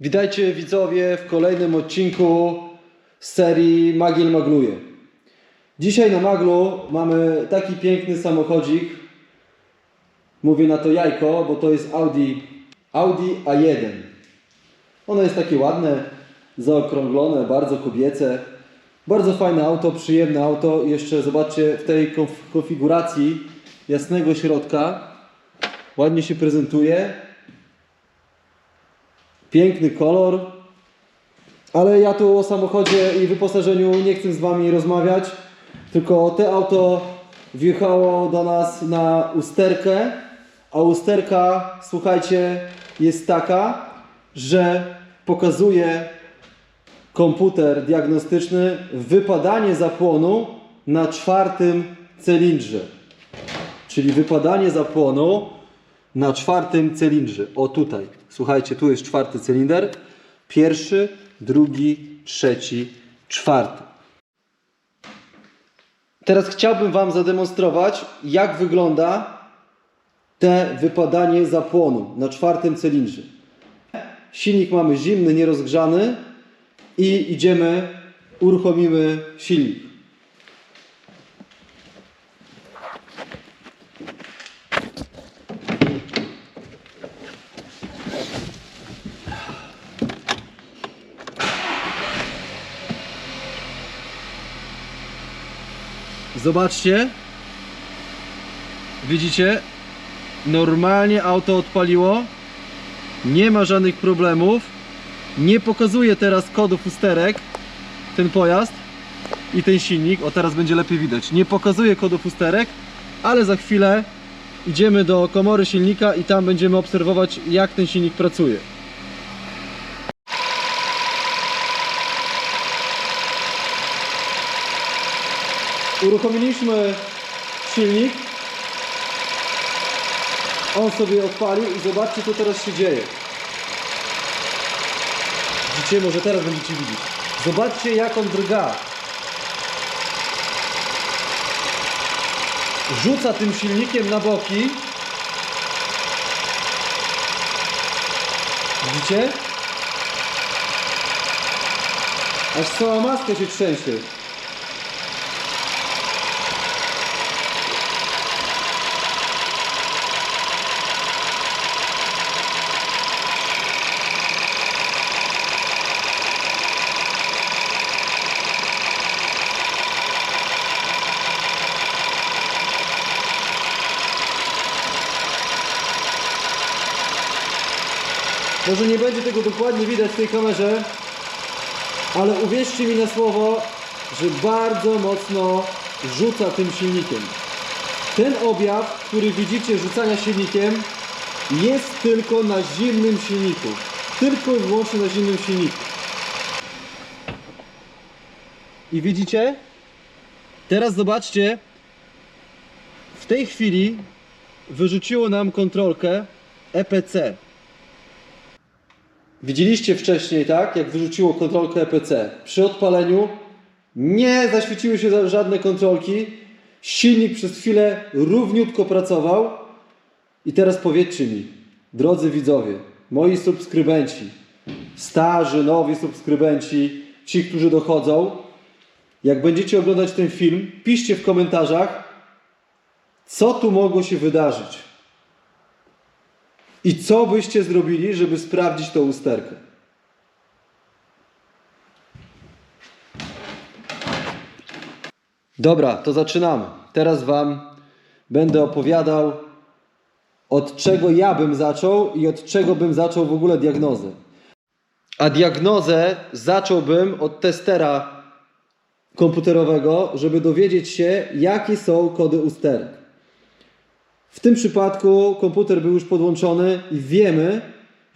Witajcie widzowie w kolejnym odcinku z serii Magiel Magluje. Dzisiaj na Maglu mamy taki piękny samochodzik. Mówię na to jajko, bo to jest Audi, Audi A1. Ono jest takie ładne, zaokrąglone, bardzo kobiece. Bardzo fajne auto, przyjemne auto. Jeszcze zobaczcie w tej konf- konfiguracji jasnego środka. Ładnie się prezentuje. Piękny kolor. Ale ja tu o samochodzie i wyposażeniu nie chcę z Wami rozmawiać. Tylko te auto wjechało do nas na usterkę. A usterka, słuchajcie, jest taka, że pokazuje komputer diagnostyczny wypadanie zapłonu na czwartym cylindrze. Czyli wypadanie zapłonu na czwartym cylindrze. O tutaj. Słuchajcie, tu jest czwarty cylinder. Pierwszy, drugi, trzeci, czwarty. Teraz chciałbym Wam zademonstrować, jak wygląda te wypadanie zapłonu na czwartym cylindrze. Silnik mamy zimny, nierozgrzany i idziemy, uruchomimy silnik. Zobaczcie. Widzicie? Normalnie auto odpaliło. Nie ma żadnych problemów. Nie pokazuje teraz kodów usterek ten pojazd i ten silnik. O teraz będzie lepiej widać. Nie pokazuje kodów usterek, ale za chwilę idziemy do komory silnika i tam będziemy obserwować jak ten silnik pracuje. Uruchomiliśmy silnik. On sobie odpalił i zobaczcie co teraz się dzieje. Widzicie, może teraz będziecie widzieć. Zobaczcie jak on drga. Rzuca tym silnikiem na boki. Widzicie? Aż cała maska się trzęsie. Może nie będzie tego dokładnie widać w tej kamerze, ale uwierzcie mi na słowo, że bardzo mocno rzuca tym silnikiem. Ten objaw, który widzicie rzucania silnikiem, jest tylko na zimnym silniku. Tylko i wyłącznie na zimnym silniku. I widzicie? Teraz zobaczcie. W tej chwili wyrzuciło nam kontrolkę EPC. Widzieliście wcześniej, tak? Jak wyrzuciło kontrolkę EPC. Przy odpaleniu nie zaświeciły się żadne kontrolki. Silnik przez chwilę równiutko pracował. I teraz powiedzcie mi, drodzy widzowie, moi subskrybenci, starzy, nowi subskrybenci, ci, którzy dochodzą, jak będziecie oglądać ten film, piszcie w komentarzach, co tu mogło się wydarzyć. I co byście zrobili, żeby sprawdzić tą usterkę? Dobra, to zaczynamy. Teraz Wam będę opowiadał, od czego ja bym zaczął i od czego bym zaczął w ogóle diagnozę. A diagnozę zacząłbym od testera komputerowego, żeby dowiedzieć się, jakie są kody usterek. W tym przypadku komputer był już podłączony i wiemy,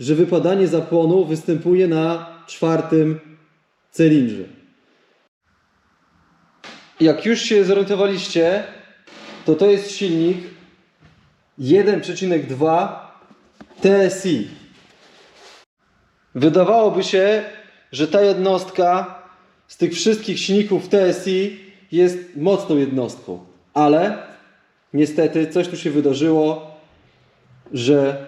że wypadanie zapłonu występuje na czwartym cylindrze. Jak już się zorientowaliście, to to jest silnik 1,2 TSI. Wydawałoby się, że ta jednostka z tych wszystkich silników TSI jest mocną jednostką, ale niestety coś tu się wydarzyło, że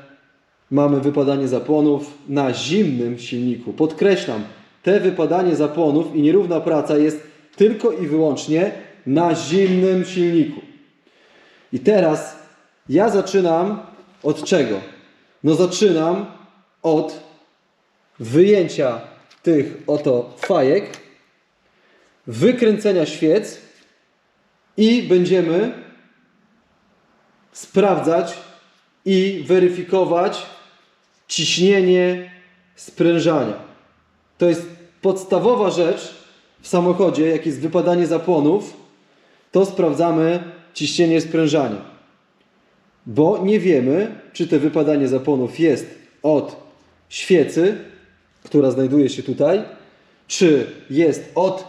mamy wypadanie zapłonów na zimnym silniku. Podkreślam, te wypadanie zapłonów i nierówna praca jest tylko i wyłącznie na zimnym silniku. I teraz ja zaczynam od czego? No zaczynam od wyjęcia tych oto fajek, wykręcenia świec i będziemy sprawdzać i weryfikować ciśnienie sprężania. To jest podstawowa rzecz w samochodzie, jak jest wypadanie zapłonów, to sprawdzamy ciśnienie sprężania. Bo nie wiemy, czy to wypadanie zapłonów jest od świecy, która znajduje się tutaj, czy jest od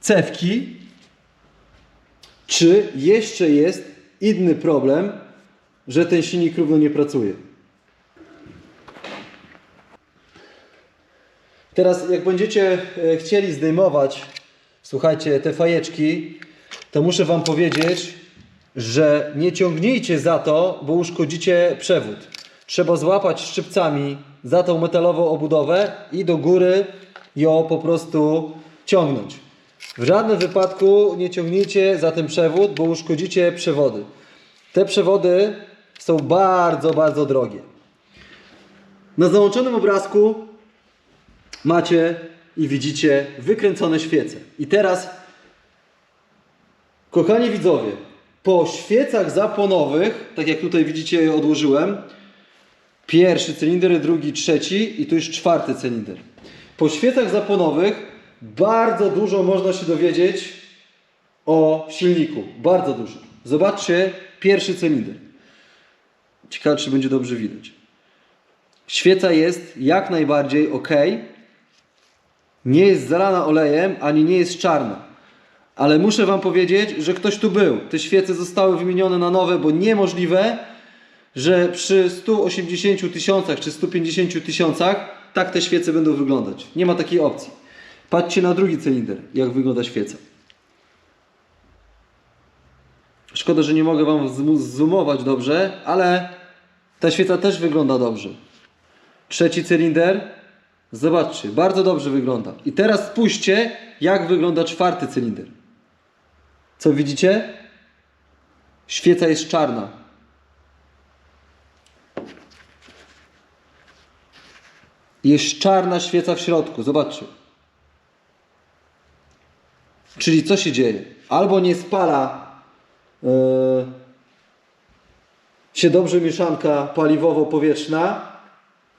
cewki, czy jeszcze jest inny problem, że ten silnik równo nie pracuje. Teraz jak będziecie e, chcieli zdejmować, słuchajcie, te fajeczki, to muszę Wam powiedzieć, że nie ciągnijcie za to, bo uszkodzicie przewód. Trzeba złapać szczypcami za tą metalową obudowę i do góry ją po prostu ciągnąć. W żadnym wypadku nie ciągnijcie za ten przewód, bo uszkodzicie przewody. Te przewody są bardzo, bardzo drogie. Na załączonym obrazku macie i widzicie wykręcone świece. I teraz, kochani widzowie, po świecach zapłonowych, tak jak tutaj widzicie je odłożyłem, pierwszy cylinder, drugi, trzeci i tu już czwarty cylinder. Po świecach zapłonowych bardzo dużo można się dowiedzieć o silniku. Bardzo dużo. Zobaczcie pierwszy cylinder. Ciekawe, czy będzie dobrze widać. Świeca jest jak najbardziej ok. Nie jest zalana olejem, ani nie jest czarna. Ale muszę Wam powiedzieć, że ktoś tu był. Te świece zostały wymienione na nowe, bo niemożliwe, że przy 180 tysiącach czy 150 tysiącach tak te świece będą wyglądać. Nie ma takiej opcji. Patrzcie na drugi cylinder, jak wygląda świeca. Szkoda, że nie mogę Wam zoomować dobrze, ale ta świeca też wygląda dobrze. Trzeci cylinder. Zobaczcie, bardzo dobrze wygląda. I teraz spójrzcie, jak wygląda czwarty cylinder. Co widzicie? Świeca jest czarna. Jest czarna świeca w środku. Zobaczcie. Czyli co się dzieje? Albo nie spala e, się dobrze mieszanka paliwowo-powietrzna,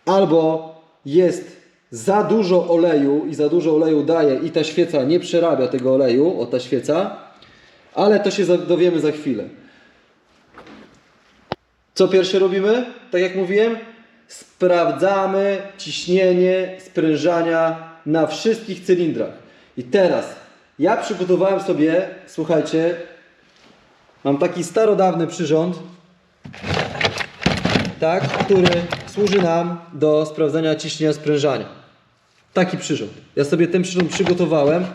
albo jest za dużo oleju i za dużo oleju daje i ta świeca nie przerabia tego oleju, o ta świeca, ale to się dowiemy za chwilę. Co pierwsze robimy? Tak jak mówiłem, sprawdzamy ciśnienie sprężania na wszystkich cylindrach. I teraz ja przygotowałem sobie, słuchajcie, mam taki starodawny przyrząd, tak, który służy nam do sprawdzania ciśnienia sprężania. Taki przyrząd. Ja sobie ten przyrząd przygotowałem,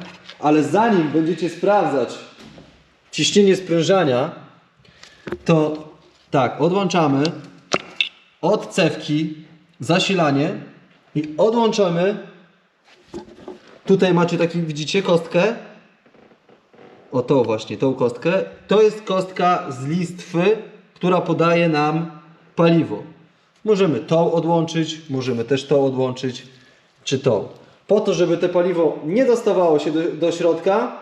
ale zanim będziecie sprawdzać ciśnienie sprężania, to tak, odłączamy od cewki zasilanie i odłączamy. Tutaj macie taki, widzicie, kostkę. O tą właśnie, tą kostkę. To jest kostka z listwy, która podaje nam paliwo. Możemy tą odłączyć, możemy też tą odłączyć, czy tą. Po to, żeby te paliwo nie dostawało się do, do środka,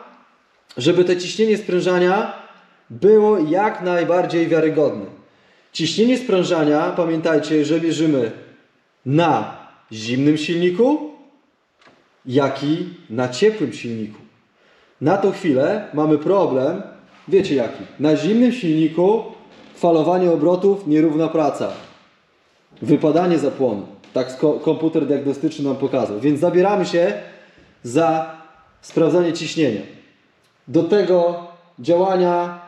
żeby to ciśnienie sprężania było jak najbardziej wiarygodne. Ciśnienie sprężania, pamiętajcie, że mierzymy na zimnym silniku, jak i na ciepłym silniku. Na tą chwilę mamy problem, wiecie jaki? Na zimnym silniku falowanie obrotów, nierówna praca. Wypadanie zapłonu. Tak komputer diagnostyczny nam pokazał. Więc zabieramy się za sprawdzanie ciśnienia. Do tego działania,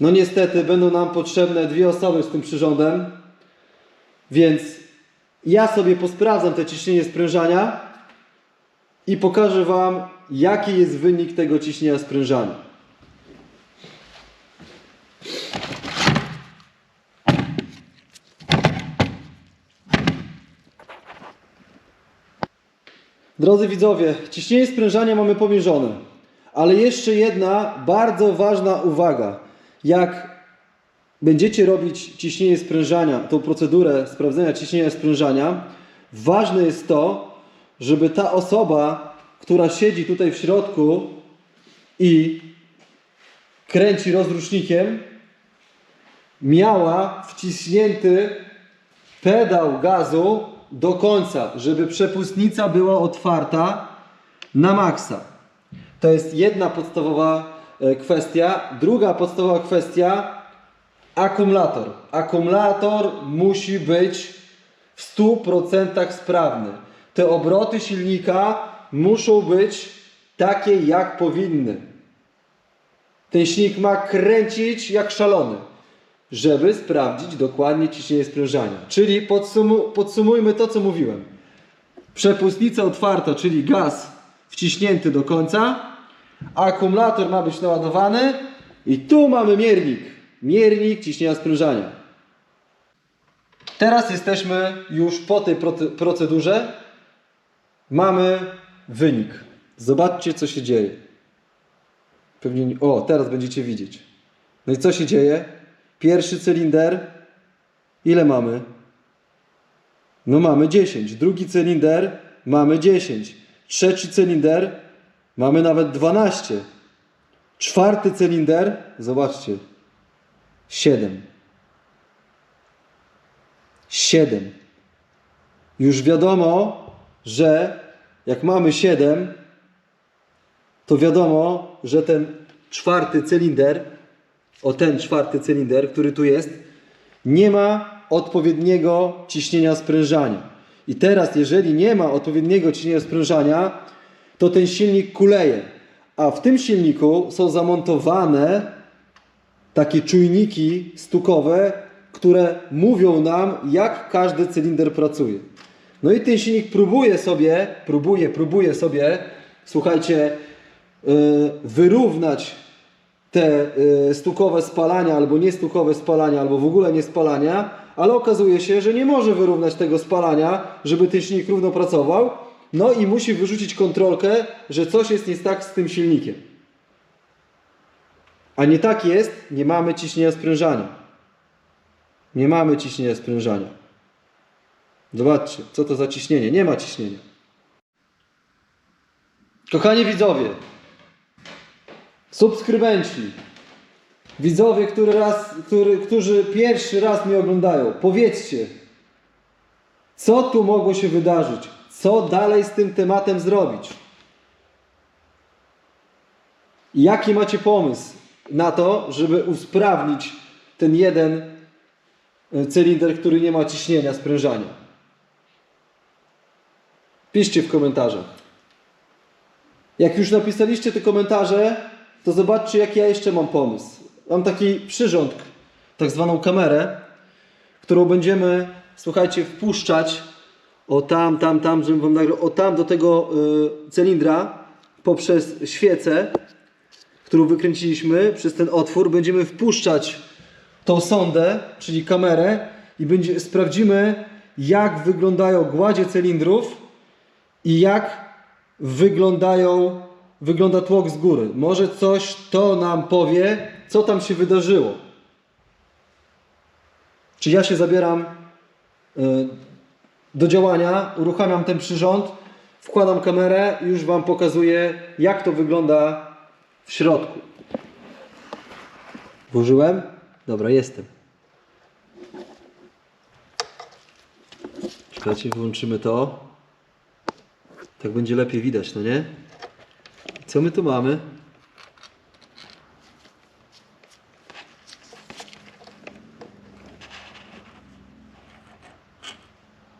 no niestety, będą nam potrzebne dwie osoby z tym przyrządem. Więc ja sobie posprawdzam te ciśnienie sprężania i pokażę Wam, jaki jest wynik tego ciśnienia sprężania. Drodzy widzowie, ciśnienie sprężania mamy pomierzone, ale jeszcze jedna bardzo ważna uwaga. Jak będziecie robić ciśnienie sprężania, tą procedurę sprawdzenia ciśnienia sprężania, ważne jest to, żeby ta osoba która siedzi tutaj w środku i kręci rozrusznikiem, miała wciśnięty pedał gazu do końca, żeby przepustnica była otwarta na maksa. To jest jedna podstawowa e, kwestia. Druga podstawowa kwestia akumulator. Akumulator musi być w 100% sprawny. Te obroty silnika muszą być takie jak powinny. Ten silnik ma kręcić jak szalony, żeby sprawdzić dokładnie ciśnienie sprężania. Czyli podsumu- podsumujmy to, co mówiłem. Przepustnica otwarta, czyli gaz wciśnięty do końca. Akumulator ma być naładowany i tu mamy miernik. Miernik ciśnienia sprężania. Teraz jesteśmy już po tej proce- procedurze. Mamy wynik. Zobaczcie, co się dzieje. Pewnie. nie- O, teraz będziecie widzieć. No i co się dzieje? Pierwszy cylinder. Ile mamy? No mamy 10. Drugi cylinder mamy 10. Trzeci cylinder mamy nawet 12. Czwarty cylinder, zobaczcie, 7. 7. Już wiadomo, że jak mamy 7, to wiadomo, że ten czwarty cylinder, o ten czwarty cylinder, który tu jest, nie ma odpowiedniego ciśnienia sprężania. I teraz, jeżeli nie ma odpowiedniego ciśnienia sprężania, to ten silnik kuleje. A w tym silniku są zamontowane takie czujniki stukowe, które mówią nam, jak każdy cylinder pracuje. No i ten silnik próbuje sobie, próbuje, próbuje sobie, słuchajcie, yy, wyrównać te y, stukowe spalania albo niestukowe spalania, albo w ogóle nie spalania, ale okazuje się, że nie może wyrównać tego spalania, żeby ten silnik równo pracował, no i musi wyrzucić kontrolkę, że coś jest nie tak z tym silnikiem. A nie tak jest, nie mamy ciśnienia sprężania. Nie mamy ciśnienia sprężania. Zobaczcie, co to za ciśnienie. Nie ma ciśnienia. Kochani widzowie, subskrybenci, widzowie, który raz, który, którzy pierwszy raz mnie oglądają, powiedzcie, co tu mogło się wydarzyć? Co dalej z tym tematem zrobić? Jaki macie pomysł na to, żeby usprawnić ten jeden e, cylinder, który nie ma ciśnienia, sprężania? Piszcie w komentarzach. Jak już napisaliście te komentarze, to zobaczcie, jaki ja jeszcze mam pomysł. Mam taki przyrząd, tak zwaną kamerę, którą będziemy, słuchajcie, wpuszczać o tam, tam, tam, żebym wam nagrał, o tam do tego y, cylindra poprzez świecę, którą wykręciliśmy przez ten otwór. Będziemy wpuszczać tą sondę, czyli kamerę i będzie, sprawdzimy, jak wyglądają gładzie cylindrów i jak wyglądają, wygląda tłok z góry. Może coś to nam powie, co tam się wydarzyło. Czy ja się zabieram y, do działania, uruchamiam ten przyrząd, wkładam kamerę i już Wam pokazuję, jak to wygląda w środku. Włożyłem? Dobra, jestem. Czekajcie, wyłączymy to. Tak będzie lepiej widać, no nie? Co my tu mamy?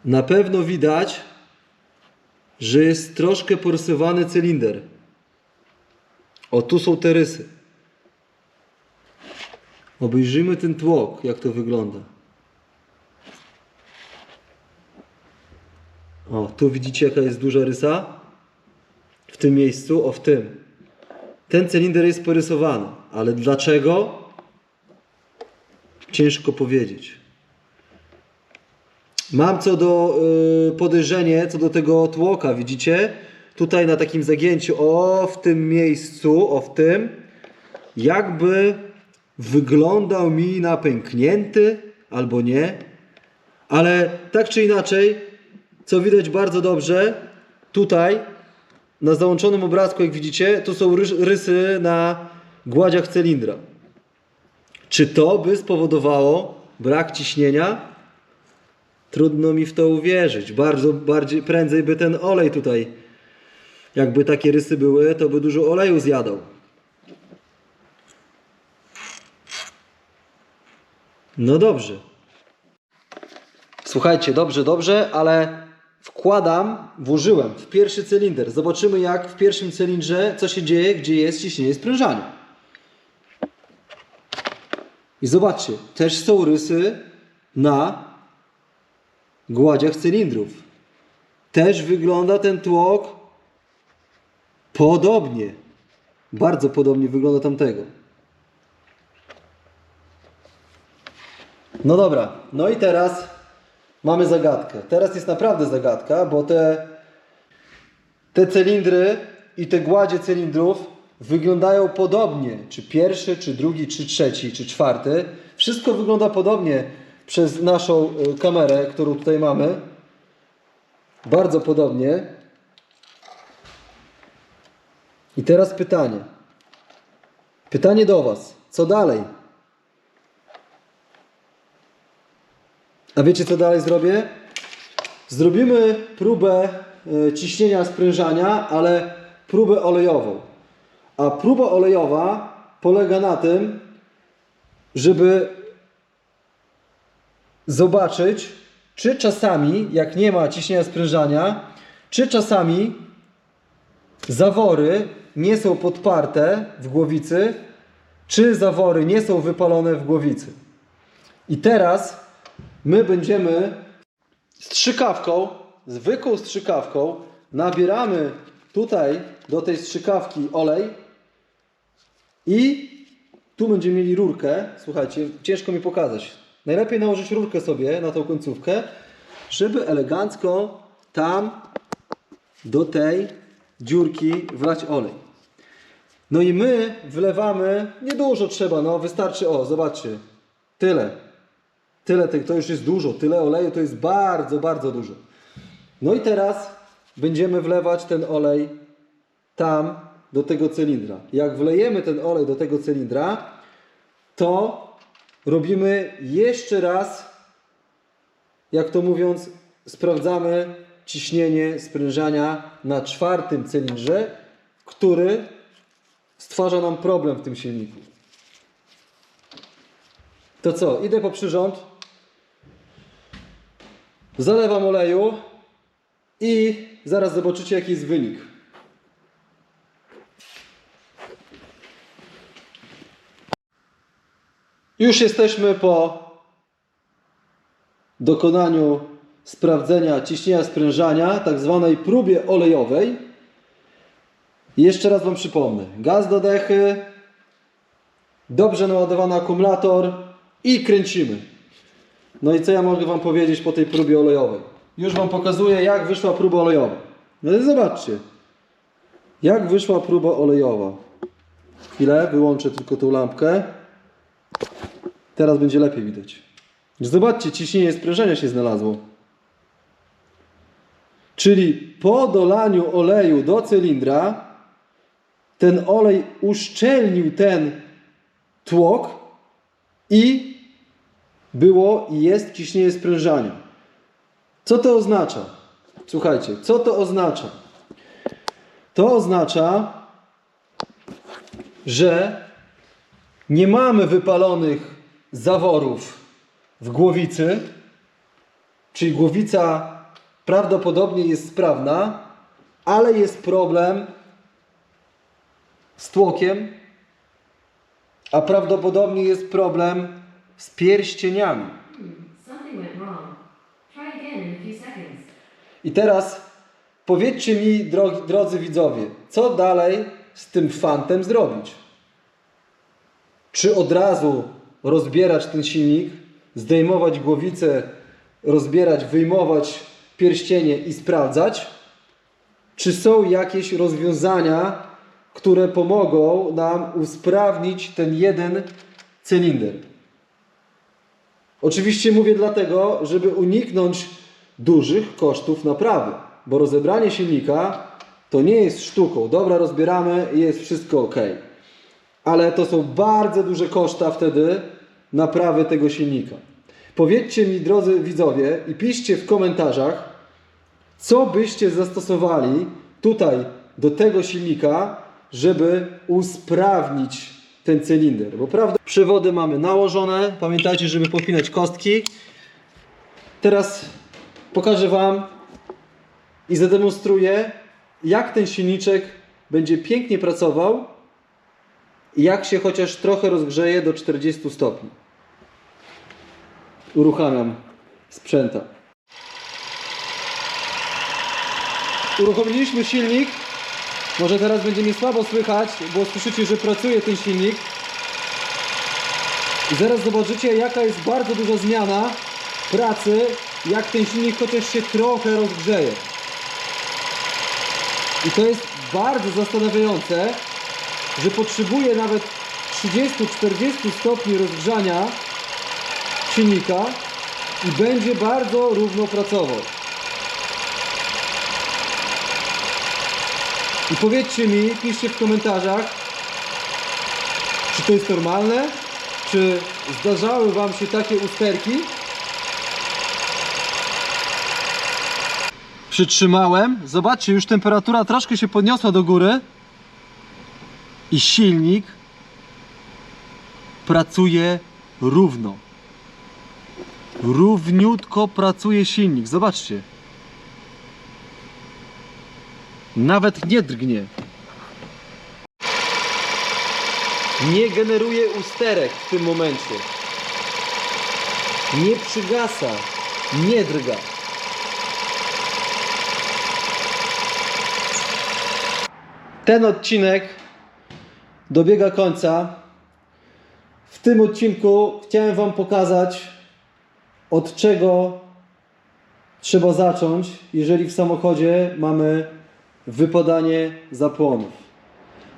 Na pewno widać, że jest troszkę porysowany cylinder. O, tu są te rysy. Obejrzyjmy ten tłok, jak to wygląda. O, tu widzicie jaka jest duża rysa? W tym miejscu, o w tym. Ten cylinder jest porysowany, ale dlaczego? Ciężko powiedzieć. Mam co do y, podejrzenie, co do tego tłoka, widzicie? tutaj na takim zagięciu, o w tym miejscu, o w tym, jakby wyglądał mi na pęknięty albo nie, ale tak czy inaczej, co widać bardzo dobrze, tutaj na załączonym obrazku, jak widzicie, tu są rys- rysy na gładziach cylindra. Czy to by spowodowało brak ciśnienia? Trudno mi w to uwierzyć. Bardzo bardziej prędzej by ten olej tutaj, jakby takie rysy były, to by dużo oleju zjadał. No dobrze. Słuchajcie, dobrze, dobrze, ale wkładam, włożyłem w pierwszy cylinder. Zobaczymy jak w pierwszym cylindrze, co się dzieje, gdzie jest ciśnienie sprężania. I zobaczcie, też są rysy na gładziach cylindrów. Też wygląda ten tłok podobnie. Bardzo podobnie wygląda tamtego. No dobra, no i teraz mamy zagadkę. Teraz jest naprawdę zagadka, bo te, te cylindry i te gładzie cylindrów wyglądają podobnie. Czy pierwszy, czy drugi, czy trzeci, czy czwarty. Wszystko wygląda podobnie przez naszą y, kamerę, którą tutaj mamy. Bardzo podobnie. I teraz pytanie. Pytanie do Was. Co dalej? A wiecie co dalej zrobię? Zrobimy próbę e, ciśnienia sprężania, ale próbę olejową. A próba olejowa polega na tym, żeby zobaczyć, czy czasami, jak nie ma ciśnienia sprężania, czy czasami zawory nie są podparte w głowicy, czy zawory nie są wypalone w głowicy. I teraz my będziemy strzykawką, zwykłą strzykawką, nabieramy tutaj do tej strzykawki olej i tu będziemy mieli rurkę. Słuchajcie, ciężko mi pokazać. Najlepiej nałożyć rurkę sobie na tą końcówkę, żeby elegancko tam do tej dziurki wlać olej. No i my wlewamy, niedużo trzeba, no wystarczy, o zobaczcie, tyle. Tyle, te- to już jest dużo, tyle oleju to jest bardzo, bardzo dużo. No i teraz będziemy wlewać ten olej tam do tego cylindra. Jak wlejemy ten olej do tego cylindra, to robimy jeszcze raz, jak to mówiąc, sprawdzamy ciśnienie sprężania na czwartym cylindrze, który stwarza nam problem w tym silniku. To co? Idę po przyrząd. Zalewam oleju i zaraz zobaczycie jaki jest wynik. Już jesteśmy po dokonaniu sprawdzenia ciśnienia sprężania, tak zwanej próbie olejowej. Jeszcze raz Wam przypomnę. Gaz do dechy, dobrze naładowany akumulator i kręcimy. No i co ja mogę Wam powiedzieć po tej próbie olejowej? Już Wam pokazuję, jak wyszła próba olejowa. No i zobaczcie, jak wyszła próba olejowa. Chwilę, wyłączę tylko tą lampkę. Teraz będzie lepiej widać. Zobaczcie, ciśnienie sprężenia się znalazło. Czyli po dolaniu oleju do cylindra ten olej uszczelnił ten tłok i było i jest ciśnienie sprężania. Co to oznacza? Słuchajcie, co to oznacza? To oznacza, że nie mamy wypalonych zaworów w głowicy, czyli głowica prawdopodobnie jest sprawna, ale jest problem z tłokiem, a prawdopodobnie jest problem z pierścieniami. I teraz powiedzcie mi, drogi, drodzy widzowie, co dalej z tym fantem zrobić? Czy od razu rozbierać ten silnik, zdejmować głowicę, rozbierać, wyjmować pierścienie i sprawdzać? czy są jakieś rozwiązania, które pomogą nam usprawnić ten jeden cylinder. Oczywiście mówię dlatego, żeby uniknąć dużych kosztów naprawy, bo rozebranie silnika to nie jest sztuką. Dobra, rozbieramy i jest wszystko ok. Ale to są bardzo duże koszta wtedy naprawy tego silnika. Powiedzcie mi, drodzy widzowie, i piszcie w komentarzach, co byście zastosowali tutaj do tego silnika, żeby usprawnić ten cylinder. Bo prawda, przewody mamy nałożone. Pamiętajcie, żeby podpinać kostki. Teraz pokażę Wam i zademonstruję, jak ten silniczek będzie pięknie pracował i jak się chociaż trochę rozgrzeje do 40 stopni. Uruchamiam sprzęta. Uruchomiliśmy silnik. Może teraz będzie mnie słabo słychać, bo słyszycie, że pracuje ten silnik. I zaraz zobaczycie, jaka jest bardzo duża zmiana pracy, jak ten silnik chociaż się trochę rozgrzeje. I to jest bardzo zastanawiające, że potrzebuje nawet 30-40 stopni rozgrzania silnika i będzie bardzo równo pracował. I powiedzcie mi, piszcie w komentarzach, czy to jest normalne, czy zdarzały Wam się takie usterki. Przytrzymałem, zobaczcie, już temperatura troszkę się podniosła do góry i silnik pracuje równo. Równiutko pracuje silnik, zobaczcie. Nawet nie drgnie. Nie generuje usterek w tym momencie. Nie przygasa, nie drga. Ten odcinek dobiega końca. W tym odcinku chciałem Wam pokazać, od czego trzeba zacząć, jeżeli w samochodzie mamy wypadanie zapłonów.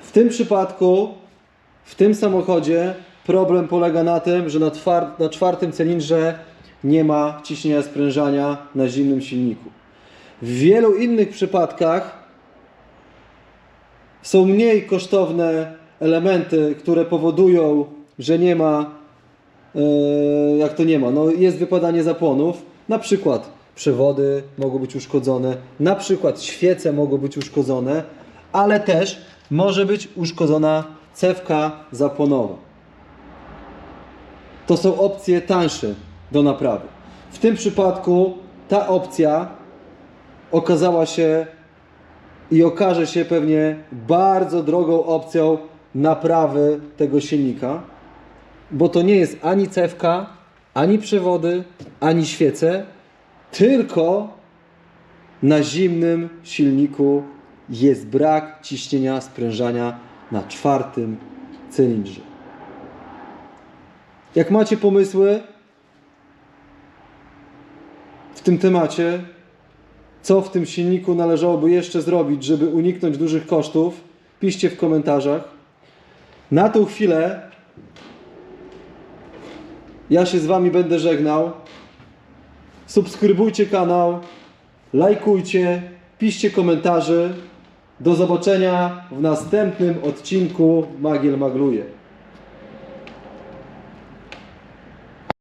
W tym przypadku, w tym samochodzie problem polega na tym, że na, na czwartym cylindrze nie ma ciśnienia sprężania na zimnym silniku. W wielu innych przypadkach są mniej kosztowne elementy, które powodują, że nie ma, e, jak to nie ma, no jest wypadanie zapłonów, na przykład przewody mogą być uszkodzone, na przykład świece mogą być uszkodzone, ale też może być uszkodzona cewka zapłonowa. To są opcje tańsze do naprawy. W tym przypadku ta opcja okazała się i okaże się pewnie bardzo drogą opcją naprawy tego silnika, bo to nie jest ani cewka, ani przewody, ani świece, tylko na zimnym silniku jest brak ciśnienia sprężania na czwartym cylindrze. Jak macie pomysły w tym temacie, co w tym silniku należałoby jeszcze zrobić, żeby uniknąć dużych kosztów, piszcie w komentarzach. Na tą chwilę ja się z Wami będę żegnał. Subskrybujcie kanał, lajkujcie, piszcie komentarze. Do zobaczenia w następnym odcinku Magiel Magluje.